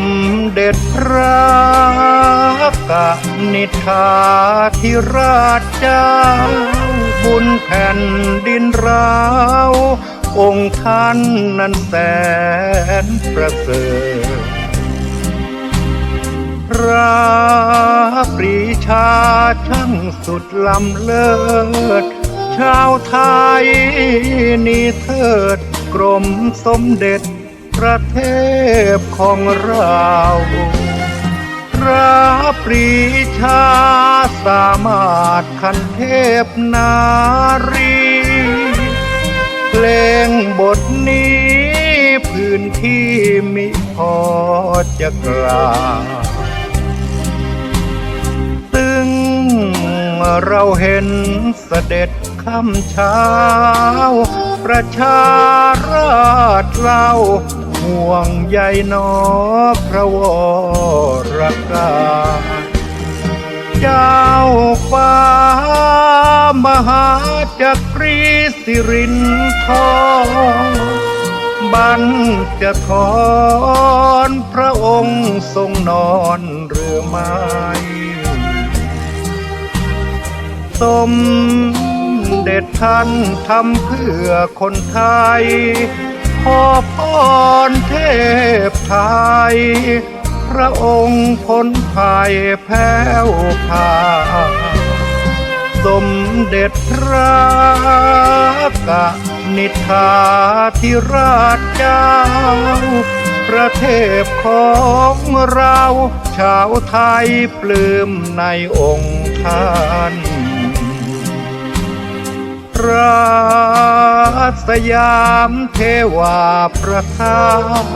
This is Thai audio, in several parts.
มเด็จพระกนิษฐาธิราชเจ้า บุญแผ่นดินเราองค์ท่านนั้นแสนประเสริฐพระปรีชาช่างสุดลำเลิศ ชาวไทยนี่เถิดกรมสมเด็จ พระเทพของเราพระปรีชาสามารถคันเทพนารี เพลงบทนี้พื้นที่มิพอจะกล่าวตึงเราเห็นเสด็จคำเช้า ประชาราชเรา ห่วงใยนอพระวรกาเจ้าฟ้ามหาจักรีสิรินทรบันจะทอนพระองค์ทรงนอนเรือไม้สมเด็จท่านทำเพื่อคนไทย ขอพรเทพไทย พระองค์พ้นภัยแผ้วพาสมเด็จพระกนิษฐาธิราชเจ้า ประเทศของเราชาวไทยปลื้มในองค์ท่านระ สยามเทวาประทาน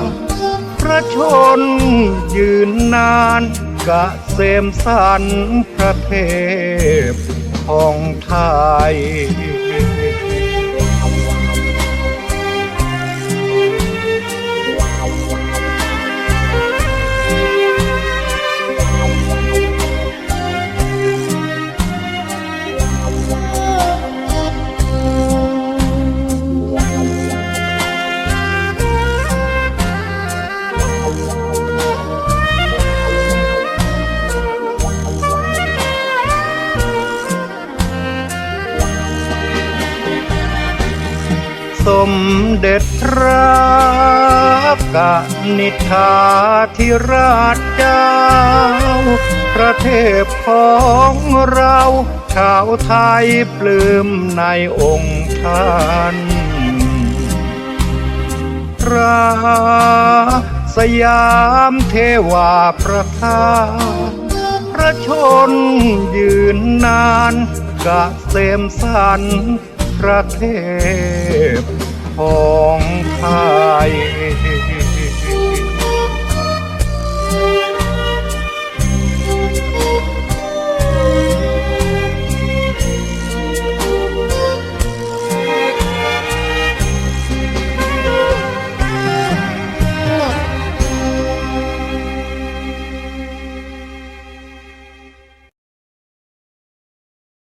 พระชนยืนนานกะเสมสันพระเทพของไทย มเด็จพระกนิษฐาธิราชเจ้าประเทศของเราชาวไทยปลื้มในองค์ท่านพระสยามเทวาประทานพระชนยืนนานกะเสมสันพระเทพ ของไทย